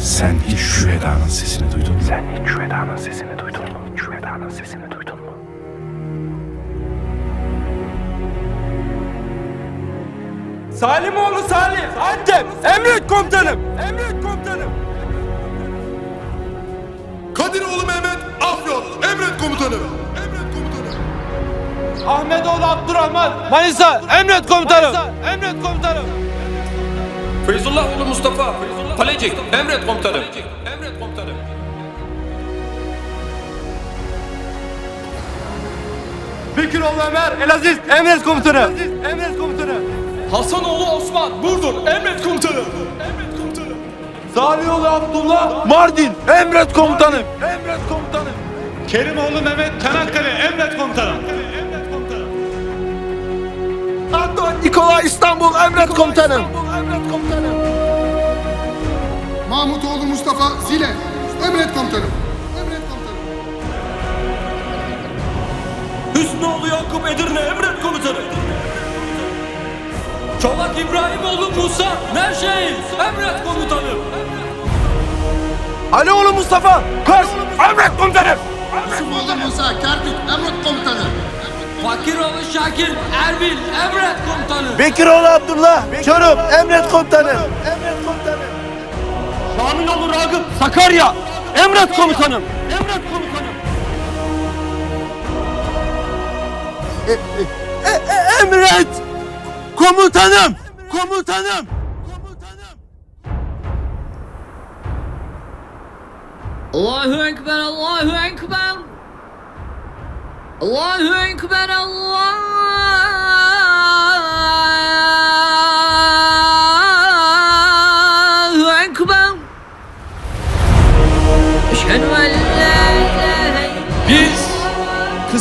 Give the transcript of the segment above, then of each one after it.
Sen hiç şu Eda'nın sesini duydun mu? Sen hiç şu Eda'nın sesini duydun mu? Şu Eda'nın sesini duydun mu? Salimoğlu Salim, Antep, emret komutanım, emret komutanım. Kadiroğlu Mehmet Afyon. Emret komutanım. Emret komutanım. Ahmetoğlu Abdurrahman, Manisa, emret komutanım, emret komutanım. Feyzullahoğlu Mustafa, Palecik, emret komutanım. Emret komutanım. Bekiroğlu Ömer, Elaziz, emret komutanım, emret komutanım. Hasanoğlu Osman, Burdur, emret komutanım. Emret komutanım. Salihoğlu Abdullah, Mardin, emret komutanım, emret komutanım. Kerimoğlu Mehmet Çanakkale emret komutanım. Anton Nikola İstanbul, emret komutanım. Emret Mustafa Zile. Emret komutanım. Emret komutanım. Hüsnüoğlu Yakup Edirne, emret komutanım. Çolak İbrahimoğlu Musa, Nevşehir, emret komutanım. Alioğlu Mustafa, Kars, emret komutanım. Yusufoğlu Musa Kerpik. Emret komutanım. Fakiroğlu Şakir, Erbil, emret komutanım. Bekiroğlu Abdullah, Çorum, emret komutanım. Emret komutanım. Sakarya, emret komutanım. Emret komutanım. E, e, e, emret komutanım. Komutanım. Komutanım. Allahu Ekber, Allahu Ekber. Allahu Ekber, Allahu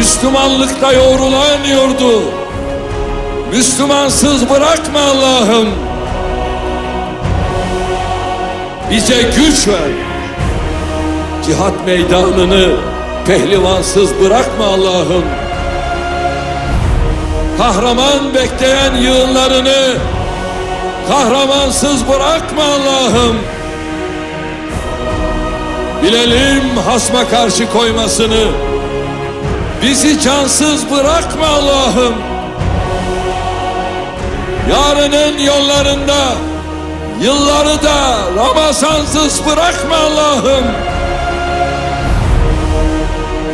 Müslümanlıkta yoğrulan yurdu Müslümansız bırakma Allah'ım. Bize güç ver. Cihat meydanını pehlivansız bırakma Allah'ım. Kahraman bekleyen yığınlarını Kahramansız bırakma Allah'ım. Bilelim hasma karşı koymasını Bizi cansız bırakma Allah'ım. Yarının yollarında yılları da Ramazansız bırakma Allah'ım.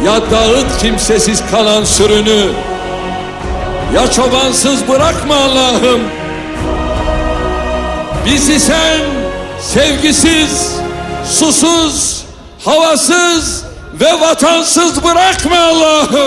Ya dağıt kimsesiz kalan sürünü ya çobansız bırakma Allah'ım. Bizi sen sevgisiz, susuz, havasız ve vatansız bırakma Allah'ım.